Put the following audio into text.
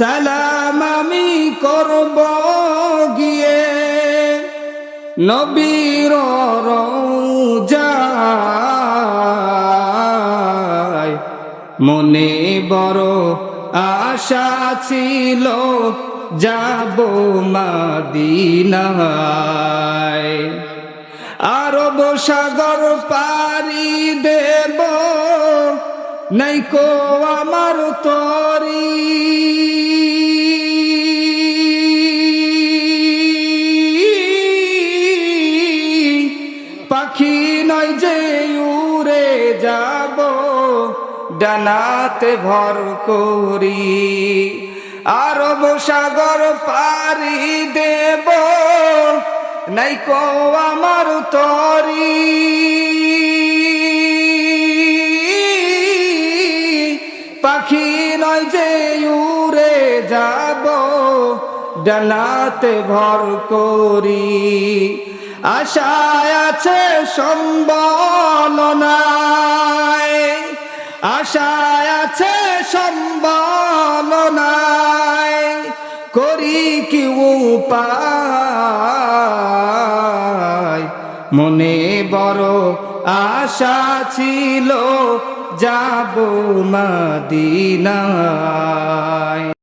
সালাম আমি করব গিয়ে নবীর রোজায় মনে বড় আশা ছিল, যাব মাদিনায়। আরব সাগর পারি দেব, নাইকো আমার তরি। পাখি নয় যে উড়ে যাব, ডানাতে ভর করি। আরব সাগর পারি দেব, নাইকো আমার তরি। পাখি নয় যে উড়ে যাব, ডানাতে ভর করি। আশায় আছে সম্বল নাই আশায় আছে সম্বলনায়। করি কি উপায়? মনে বড় আশা ছিল, যাব মাদিনায়।